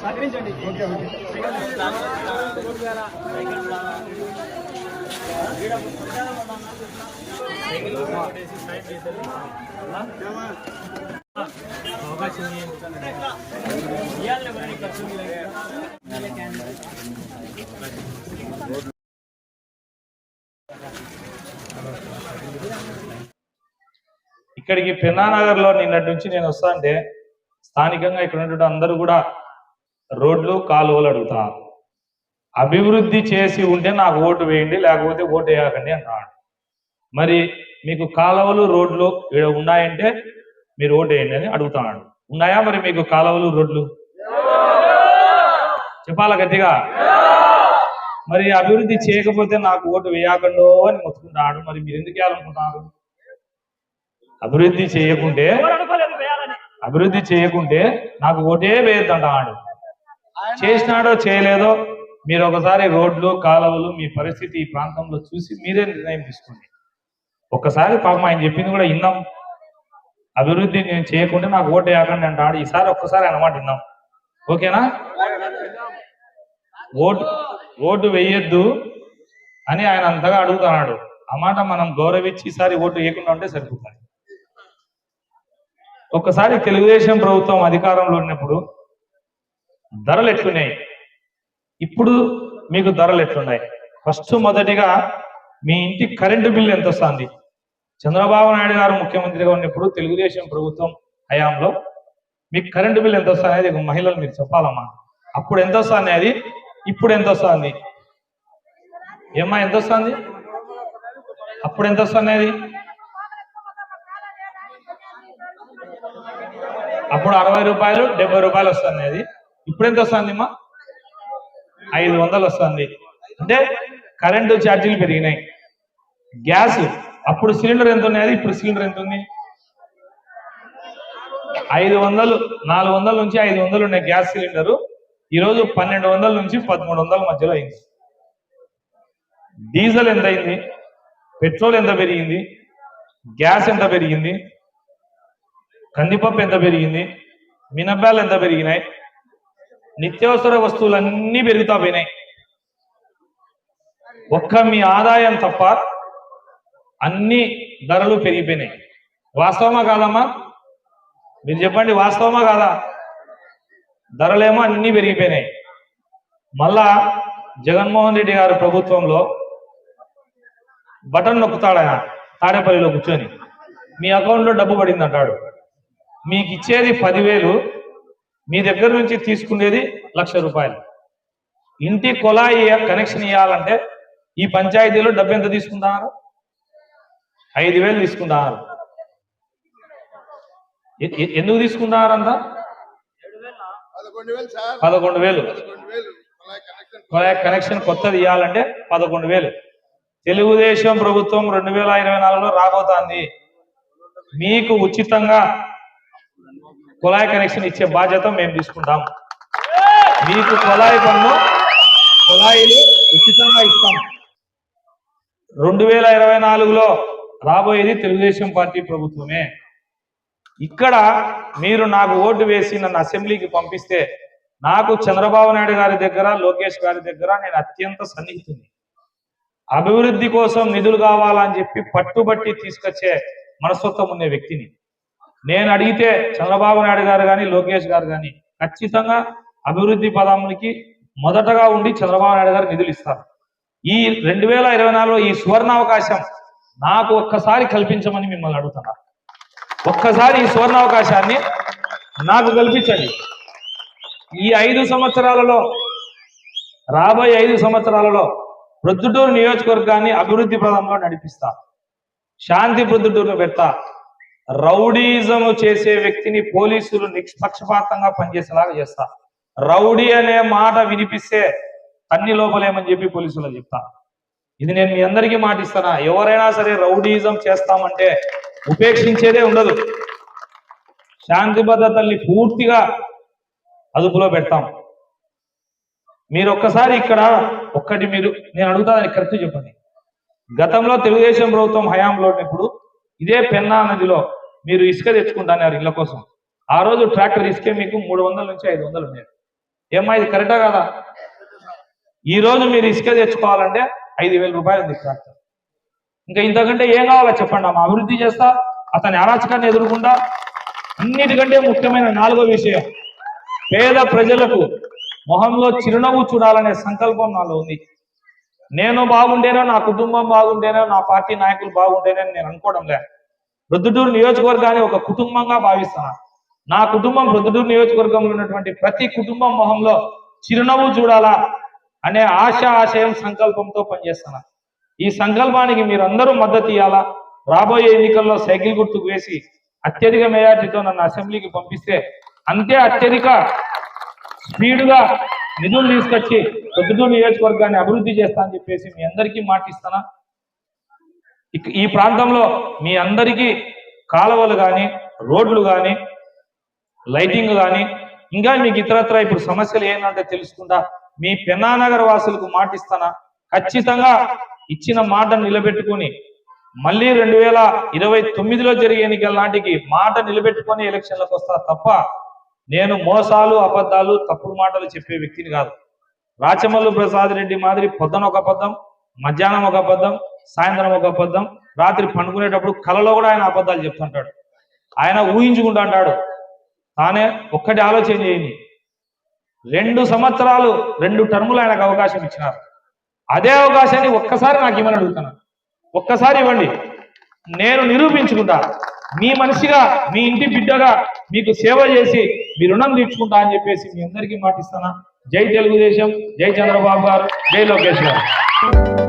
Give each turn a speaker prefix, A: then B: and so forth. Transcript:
A: సహకరించండి.
B: Okay okay.
A: అవకాశం ఇవ్వాలి మరి ఖర్చు
C: ఇక్కడికి పెన్నానగర్లో నిన్నటి నుంచి నేను వస్తా అంటే స్థానికంగా ఇక్కడ ఉన్నటువంటి అందరూ కూడా రోడ్లు కాలువలు అడుగుతారు అభివృద్ధి చేసి ఉంటే నాకు ఓటు వేయండి లేకపోతే ఓటు వేయకండి అంటాడు మరి మీకు కాలువలు రోడ్లు ఉన్నాయంటే మీరు ఓటు వేయండి అని అడుగుతున్నాడు ఉన్నాయా మరి మీకు కాలువలు రోడ్లు? చెప్పాలా గట్టిగా? మరి అభివృద్ధి చేయకపోతే నాకు ఓటు వేయకండో అని మొత్తుకుంటాడు. మరి మీరు ఎందుకు వేయాలనుకుంటున్నారు? అభివృద్ధి చేయకుంటే అభివృద్ధి చేయకుంటే నాకు ఓటే వేయద్దంటాడు. చేసినాడో చేయలేదో మీరు ఒకసారి రోడ్లు కాలువలు మీ పరిస్థితి ఈ ప్రాంతంలో చూసి మీరే నిర్ణయం తీసుకోండి. ఒక్కసారి పాపం ఆయన చెప్పింది కూడా విన్నాం. అభివృద్ధి నేను చేయకుంటే నాకు ఓటు వేయకండి అంటాడు. ఈసారి ఒక్కసారి అనమాట విన్నాం. ఓకేనా? ఓటు ఓటు వేయొద్దు అని ఆయన అంతగా అడుగుతున్నాడు. ఆ మాట మనం గౌరవించి ఈసారి ఓటు వేయకుండా ఉంటే సరిపోతుంది. ఒక్కసారి తెలుగుదేశం ప్రభుత్వం అధికారంలో ఉన్నప్పుడు ధరలు ఎట్లున్నాయి? ఇప్పుడు మీకు ధరలు ఎట్లున్నాయి? ఫస్ట్ మొదటిగా మీ ఇంటి కరెంటు బిల్లు ఎంత వస్తుంది? చంద్రబాబు నాయుడు గారు ముఖ్యమంత్రిగా ఉన్నప్పుడు తెలుగుదేశం ప్రభుత్వం హయాంలో మీకు కరెంటు బిల్లు ఎంత వస్తుంది అనేది మహిళలు మీరు చెప్పాలమ్మా. అప్పుడు ఎంత వస్తుంది అది? ఇప్పుడు ఎంత వస్తుంది? ఏమ్మా ఎంత వస్తుంది? అప్పుడు ఎంత వస్తుంది అది? అప్పుడు అరవై రూపాయలు డెబ్బై రూపాయలు వస్తుంది అది. ఇప్పుడు ఎంత వస్తుంది అమ్మా? ఐదు వందలు వస్తుంది. అంటే కరెంటు ఛార్జీలు పెరిగినాయి. గ్యాస్ అప్పుడు సిలిండర్ ఎంత ఉన్నది? ఇప్పుడు సిలిండర్ ఎంత ఉంది? ఐదు వందలు నాలుగు వందల నుంచి ఐదు వందలు ఉన్న గ్యాస్ సిలిండర్. ఈరోజు పన్నెండు వందల నుంచి పదమూడు వందల మధ్యలో అయింది. డీజిల్ ఎంత అయింది? పెట్రోల్ ఎంత పెరిగింది? గ్యాస్ ఎంత పెరిగింది? కందిపప్పు ఎంత పెరిగింది? మినప్పాలు ఎంత పెరిగినాయి? నిత్యావసర వస్తువులన్నీ పెరుగుతా పోయినాయి. ఒక్క మీ ఆదాయం తప్ప అన్ని ధరలు పెరిగిపోయినాయి. వాస్తవమా కాదమ్మా? మీరు చెప్పండి వాస్తవమా కాదా? ధరలేమో అన్నీ పెరిగిపోయినాయి. మళ్ళా జగన్మోహన్ రెడ్డి గారు ప్రభుత్వంలో బటన్ నొక్కుతాడు? ఆయన తాడేపల్లిలో కూర్చొని. మీ అకౌంట్లో డబ్బు పడింది అంటాడు మీకు ఇచ్చేది పదివేలు మీ దగ్గర నుంచి తీసుకునేది లక్ష రూపాయలు. ఇంటి కొలాయి కనెక్షన్ ఇవ్వాలంటే ఈ పంచాయతీలో డబ్బు ఎంత తీసుకుంటున్నారు? ఐదు వేలు ఎ- ఎందుకు తీసుకుంటున్నారు అంతా?
B: పదకొండు వేలు కనెక్షన్
C: కొత్తది ఇవ్వాలంటే పదకొండు వేలు. తెలుగుదేశం ప్రభుత్వం రెండు వేల ఇరవై నాలుగులో రాబోతోంది. మీకు ఉచితంగా కుళాయి కనెక్షన్ ఇచ్చే బాధ్యత మేము తీసుకుంటాం. మీకు కుళాయి పన్ను కుళాయిలు ఉచితంగా ఇస్తాం. రెండు వేల ఇరవై నాలుగులో రాబోయేది తెలుగుదేశం పార్టీ ప్రభుత్వమే. ఇక్కడ మీరు నాకు ఓటు వేసి నన్ను అసెంబ్లీకి పంపిస్తే నాకు చంద్రబాబు నాయుడు గారి దగ్గర లోకేష్ గారి దగ్గర నేను అత్యంత సన్నిహితుని అభివృద్ధి కోసం నిధులు కావాలని చెప్పి పట్టుబట్టి తీసుకొచ్చే మనస్తత్వం ఉండే వ్యక్తిని. నేను అడిగితే చంద్రబాబు నాయుడు గారు కానీ లోకేష్ గారు కానీ ఖచ్చితంగా అభివృద్ధి పదములకి మొదటగా ఉండి చంద్రబాబు నాయుడు గారు నిధులు ఇస్తారు. ఈ రెండు వేల ఇరవై నాలుగులో ఈ సువర్ణ అవకాశం నాకు ఒక్కసారి కల్పించమని మిమ్మల్ని అడుగుతున్నారు ఒక్కసారి ఈ సువర్ణ అవకాశాన్ని నాకు కల్పించండి. ఈ ఐదు సంవత్సరాలలో రాబోయే ఐదు సంవత్సరాలలో ప్రొద్దుటూరు నియోజకవర్గాన్ని అభివృద్ధి పదంలో నడిపిస్తా. శాంతి ప్రొద్దుటూరును పెడతా. రౌడీజం చేసే వ్యక్తిని పోలీసులు నిష్పక్షపాతంగా పనిచేసేలాగా చేస్తారు. రౌడీ అనే మాట వినిపిస్తే అన్ని లోపలేమని చెప్పి పోలీసులకు చెప్తా. ఇది నేను మీ అందరికీ మాటిస్తానా ఎవరైనా సరే రౌడీజం చేస్తామంటే ఉపేక్షించేదే ఉండదు. శాంతి భద్రతల్ని పూర్తిగా అదుపులో పెడతాం. మీరు ఒక్కసారి ఇక్కడ ఒక్కటి మీరు నేను అడుగుతానని కరెక్ట్ చెప్పండి. గతంలో తెలుగుదేశం ప్రభుత్వం హయాంలో ఇప్పుడు ఇదే పెన్నా నదిలో మీరు ఇసుక తెచ్చుకుంటున్నారు ఇళ్ళ కోసం. ఆ రోజు ట్రాక్టర్ ఇసుకే మీకు మూడు వందల నుంచి ఐదు వందలు ఉన్నాయి. ఏమ్మా ఇది కరెక్టా కదా? ఈ రోజు మీరు ఇసుక తెచ్చుకోవాలంటే ఐదు వేల రూపాయలు ఉంది ట్రాక్టర్. ఇంకా ఇంతకంటే ఏం కావాలో చెప్పండి అమ్మ. అభివృద్ధి చేస్తా అతని అరాచకాన్ని ఎదుర్కొంటా. అన్నిటికంటే ముఖ్యమైన నాలుగో విషయం పేద ప్రజలకు మొహంలో చిరునవ్వు చూడాలనే సంకల్పం నాలో ఉంది. నేను బాగుంటేనో నా కుటుంబం బాగుంటేనో నా పార్టీ నాయకులు బాగుంటేనే నేను అనుకోవడం లేదు. ప్రొద్దుటూరు నియోజకవర్గాన్ని ఒక కుటుంబంగా భావిస్తున్నాను నా కుటుంబం ప్రొద్దుటూరు నియోజకవర్గంలో ఉన్నటువంటి ప్రతి కుటుంబం మొహంలో చిరునవ్వు చూడాలా అనే ఆశ ఆశయం సంకల్పంతో పనిచేస్తున్నాను ఈ సంకల్పానికి మీరందరూ మద్దతు ఇవ్వాలా రాబోయే ఎన్నికల్లో సైకిల్ గుర్తుకు వేసి అత్యధిక మెజార్టీతో నన్ను అసెంబ్లీకి పంపిస్తే అంతే అత్యధిక స్పీడ్గా నిధులు తీసుకొచ్చి ప్రొద్దుటూరు నియోజకవర్గాన్ని అభివృద్ధి చేస్తా అని చెప్పేసి మీ అందరికీ మాటిస్తానా ఈ ప్రాంతంలో మీ అందరికీ కాలువలు కానీ రోడ్లు కానీ లైటింగ్ కానీ ఇంకా మీకు ఇతరత్ర ఇప్పుడు సమస్యలు ఏంటంటే తెలుసుకుంటా మీ పెన్నానగర్ వాసులకు మాటిస్తానా ఖచ్చితంగా ఇచ్చిన మాట నిలబెట్టుకొని మళ్ళీ రెండు వేల ఇరవై తొమ్మిదిలో జరిగే ఎన్నికల నాటికి మాట నిలబెట్టుకొని ఎలక్షన్లకు వస్తా తప్ప నేను మోసాలు అబద్ధాలు తప్పుడు మాటలు చెప్పే వ్యక్తిని కాదు. రాచమల్లు ప్రసాద్ రెడ్డి మాదిరి పొద్దున ఒక అబద్ధం మధ్యాహ్నం ఒక అబద్ధం సాయంత్రం ఒక అబద్ధం రాత్రి పండుకునేటప్పుడు కలలో కూడా ఆయన అబద్ధాలు చెప్తుంటాడు. ఆయన ఊహించుకుంటా అంటాడు తానే ఒక్కటి ఆలోచన చేయండి. రెండు సంవత్సరాలు రెండు టర్ములు ఆయనకు అవకాశం ఇచ్చినారు. అదే అవకాశాన్ని ఒక్కసారి నాకు ఇవ్వని అడుగుతున్నాను. ఒక్కసారి ఇవ్వండి. నేను నిరూపించుకుంటా. మీ మనిషిగా మీ ఇంటి బిడ్డగా మీకు సేవ చేసి మీ రుణం తీర్చుకుంటా అని చెప్పేసి మీ అందరికీ మాటిస్తానా? జై తెలుగుదేశం జై చంద్రబాబు గారు జై లోకేష్ గారు.